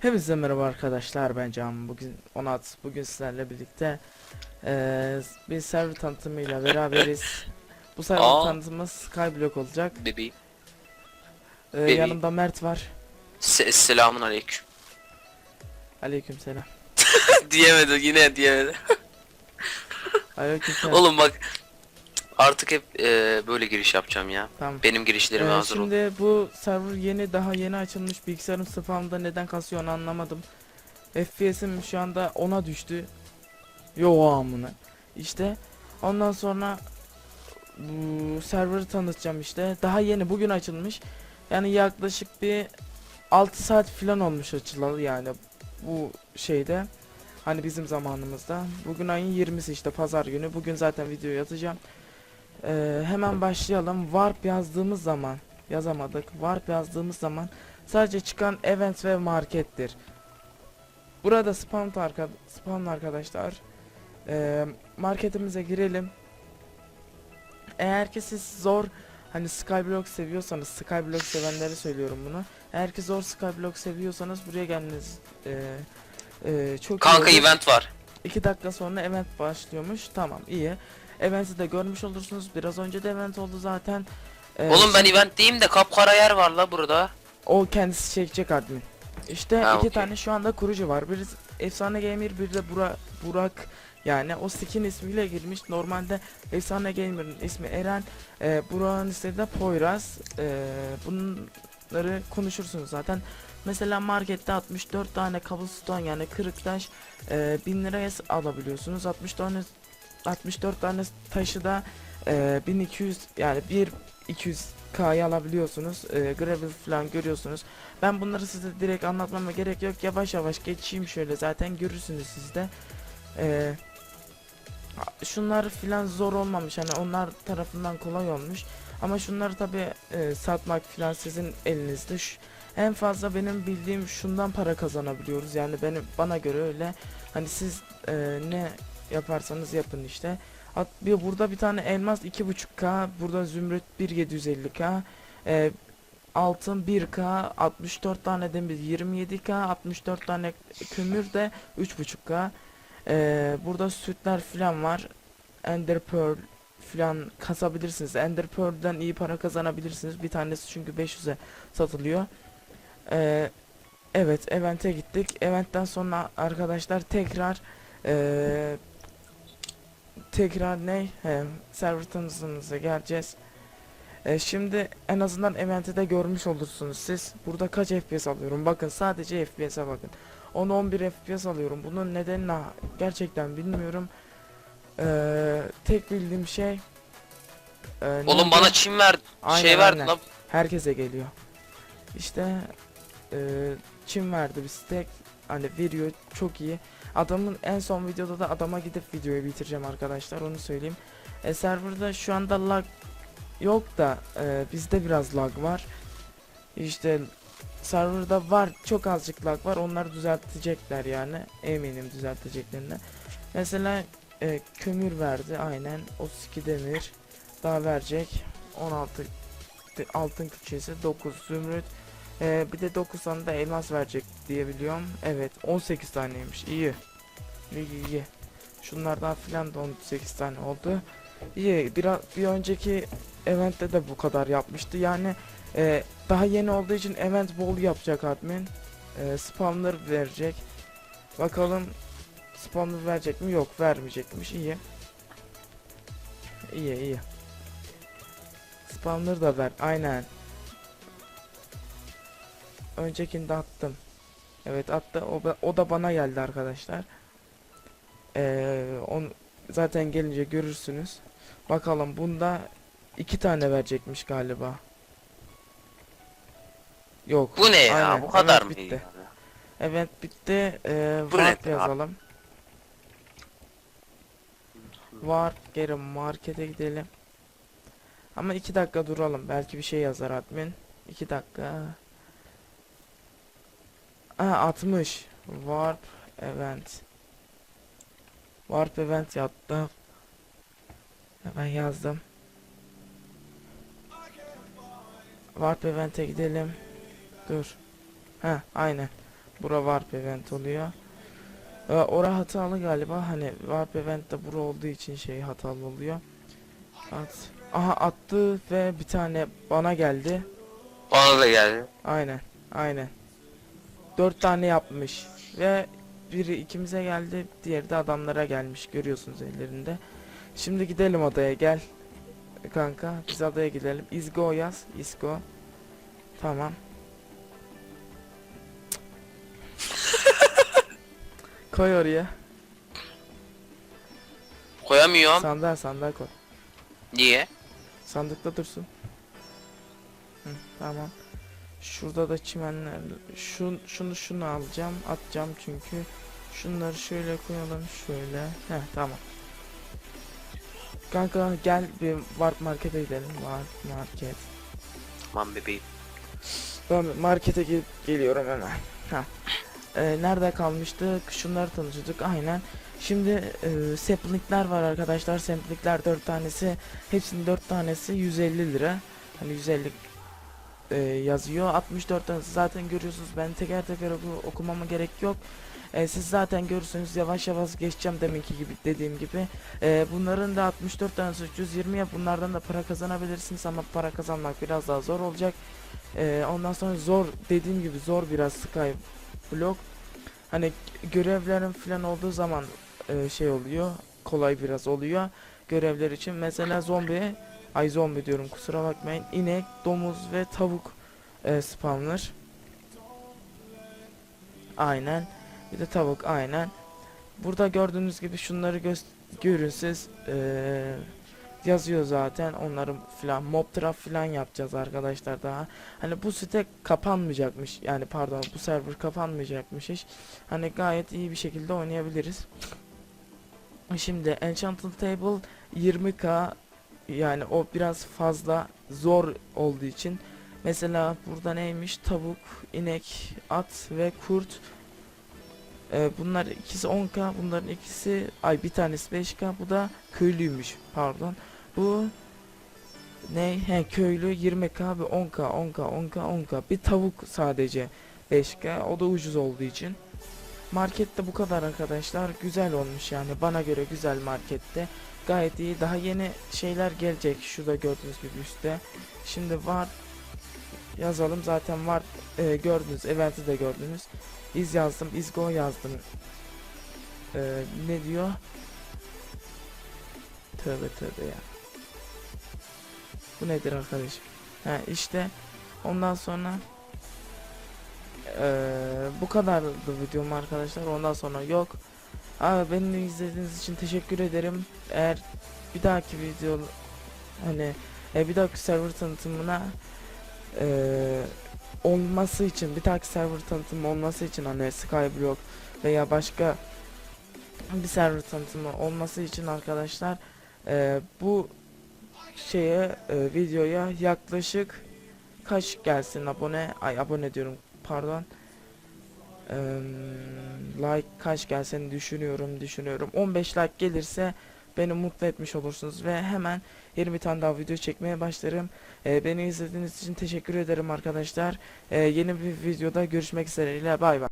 Hepinize merhaba arkadaşlar ben Can bugün Onat bugün sizlerle birlikte eee bir server tanıtımıyla beraberiz Bu server Aa. tanıtımımız Skyblock olacak Bebeğim. Eee, Bebeğim. yanımda Mert var Se selamun aleyküm. Aleykümselam diyemedi yine diyemedi. Aleykümselam Oğlum bak artık hep e, böyle giriş yapacağım ya. Tamam Benim girişlerime Eee, hazır ol. Şimdi bu server yeni daha yeni açılmış bilgisayarım spamda neden kasıyor onu anlamadım FPS'im şu anda 10'a düştü Yo amına İşte ondan sonra bu server'ı tanıtacağım işte. Daha yeni bugün açılmış. Yani yaklaşık bir 6 saat falan olmuş açılalı yani bu şeyde. Hani bizim zamanımızda. Bugün ayın 20'si işte pazar günü. Bugün zaten video yazacağım. Ee, hemen başlayalım. Warp yazdığımız zaman yazamadık. Warp yazdığımız zaman sadece çıkan event ve markettir. Burada spam arka spam arkadaşlar. Ee, marketimize girelim. Eğer ki siz zor hani Skyblock seviyorsanız Skyblock sevenlere söylüyorum bunu. Eğer ki zor Skyblock seviyorsanız buraya gelmeniz e, e, çok iyi Kanka olur. event var. 2 dakika sonra event başlıyormuş. Tamam iyi. Event'i de görmüş olursunuz. Biraz önce de event oldu zaten. Ee, Oğlum ben event diyeyim de kapkara yer var la burada. o kendisi çekecek admin. İşte Ha, iki okey. tane şu anda kurucu var. Biri Efsane Gamer, bir de Bura, Burak. Yani o skin ismiyle girmiş. Normalde Efsane Gamer'ın ismi Eren, e, Burak'ın ismi de Poyraz. E, bunları konuşursunuz zaten. Mesela markette 64 tane cobblestone yani kırık taş e, 1000 liraya alabiliyorsunuz. 60 tane 64 tane taşı da e, 1200 yani 1 200 K'ya alabiliyorsunuz. E, gravel falan görüyorsunuz. Ben bunları size direkt anlatmama gerek yok. Yavaş yavaş geçeyim şöyle zaten görürsünüz siz de. E, şunlar filan zor olmamış. Hani onlar tarafından kolay olmuş. Ama şunları tabi satmak filan sizin elinizde. Şu, en fazla benim bildiğim şundan para kazanabiliyoruz. Yani benim bana göre öyle. Hani siz e, ne yaparsanız yapın işte. At, bir burada bir tane elmas 2.5k, burada zümrüt 1.750k, e, altın 1k, 64 tane demir 27k, 64 tane kömür de 3.5k. E, burada sütler filan var. Ender Pearl filan kasabilirsiniz. Ender Pearl'den iyi para kazanabilirsiniz. Bir tanesi çünkü 500'e satılıyor. E, evet, event'e gittik. Event'ten sonra arkadaşlar tekrar e, tekrar ne? He, server tanıtımımıza geleceğiz. E, şimdi en azından eventi de görmüş olursunuz siz. Burada kaç FPS alıyorum? Bakın sadece FPS'e bakın. 10-11 FPS alıyorum. Bunun nedenini ha- gerçekten bilmiyorum. E, tek bildiğim şey e, Oğlum bana çim ver Aynen, şey verdi aynen. la. herkese geliyor. İşte e, Çin verdi bir stack hani veriyor çok iyi. Adamın en son videoda da adama gidip videoyu bitireceğim arkadaşlar onu söyleyeyim. E, serverda şu anda lag yok da e, bizde biraz lag var. İşte serverda var çok azıcık lag var onları düzeltecekler yani eminim düzelteceklerine. Mesela e, kömür verdi aynen 32 demir daha verecek 16 de- altın külçesi 9 zümrüt ee, bir de 9 tane de elmas verecek diye biliyorum. Evet 18 taneymiş iyi. İyi iyi. Şunlardan filan da 18 tane oldu. İyi biraz bir önceki eventte de bu kadar yapmıştı. Yani e, daha yeni olduğu için event bol yapacak admin. E, spamlar verecek. Bakalım spamlar verecek mi? Yok vermeyecekmiş. İyi. İyi iyi. Spamları da ver. Aynen. Öncekinde attım. Evet attı. O, da- o da bana geldi arkadaşlar. Ee, on, zaten gelince görürsünüz. Bakalım bunda iki tane verecekmiş galiba. Yok. Bu ne ya? aynen, Bu kadar evet, mı? bitti. ya? Evet bitti. Ee, Bu warp abi? yazalım. Var geri markete gidelim. Ama iki dakika duralım. Belki bir şey yazar admin. İki dakika. Aa 60. Warp event. Warp event yattı. Ben yazdım. Warp Event'e gidelim. Dur. Ha, aynen. Bura Warp Event oluyor. Ee, ora hatalı galiba. Hani Warp Event'te bura olduğu için şey hatalı oluyor. At. Aha attı ve bir tane bana geldi. Bana da geldi. Aynen. Aynen. Dört tane yapmış. Ve biri ikimize geldi. Diğeri de adamlara gelmiş. Görüyorsunuz ellerinde. Şimdi gidelim adaya gel. Kanka biz adaya gidelim. Izgo yaz. Izgo. Tamam. koy oraya. Koyamıyorum. Sandığa sandığa koy. Niye? Sandıkta dursun. Hı, tamam. Şurada da çimenler. Şun, şunu şunu alacağım. Atacağım çünkü. Şunları şöyle koyalım. Şöyle. Heh tamam. Kanka gel bir Warp Market'e gidelim. Warp Market. Aman bebeğim. Ben markete gel- geliyorum hemen. Ha. Ee, nerede kalmıştık? Şunları tanıştık. Aynen. Şimdi e, saplingler var arkadaşlar. Saplingler 4 tanesi. Hepsinin 4 tanesi 150 lira. Hani 150 e, yazıyor. 64 tanesi zaten görüyorsunuz. Ben teker teker oku- okumama gerek yok. E, siz zaten görürsünüz yavaş yavaş geçeceğim deminki gibi dediğim gibi. E, bunların da 64 tanesi 320 ya bunlardan da para kazanabilirsiniz ama para kazanmak biraz daha zor olacak. Ee, ondan sonra zor dediğim gibi zor biraz Sky blok. Hani görevlerin falan olduğu zaman e, şey oluyor. Kolay biraz oluyor görevler için. Mesela zombi ay zombi diyorum kusura bakmayın. inek, domuz ve tavuk e, spawner. Aynen. Bir de tavuk aynen. Burada gördüğünüz gibi şunları göz görün siz. Ee, yazıyor zaten onların filan mob trap filan yapacağız arkadaşlar daha. Hani bu site kapanmayacakmış. Yani pardon bu server kapanmayacakmış hiç. Hani gayet iyi bir şekilde oynayabiliriz. Şimdi Enchanted Table 20k yani o biraz fazla zor olduğu için. Mesela burada neymiş? Tavuk, inek, at ve kurt. Ee, bunlar ikisi 10k bunların ikisi ay bir tanesi 5k bu da köylüymüş pardon. Bu ne? He köylü 20k ve 10k 10k 10k 10k bir tavuk sadece 5k o da ucuz olduğu için. Markette bu kadar arkadaşlar. Güzel olmuş yani. Bana göre güzel markette gayet iyi. Daha yeni şeyler gelecek şurada gördüğünüz gibi üstte. Şimdi var. Yazalım. Zaten var e, gördünüz. Eventi de gördünüz. İz yazdım izgo yazdım. Ee, ne diyor? Tövbe tövbe ya. Bu nedir arkadaşım? Ha işte ondan sonra eee, bu kadardı videom arkadaşlar. Ondan sonra yok Abi beni izlediğiniz için teşekkür ederim. Eğer bir dahaki video hani e, bir dahaki server tanıtımına eee, olması için bir dahaki server tanıtımı olması için hani Skyblock veya başka bir server tanıtımı olması için arkadaşlar eee, bu şeye e, videoya yaklaşık kaç gelsin abone? Ay abone diyorum pardon. Eee, like kaç gelsin düşünüyorum düşünüyorum. 15 like gelirse beni mutlu etmiş olursunuz ve hemen yeni bir tane daha video çekmeye başlarım. Eee, beni izlediğiniz için teşekkür ederim arkadaşlar. Eee, yeni bir videoda görüşmek üzere. Bay bay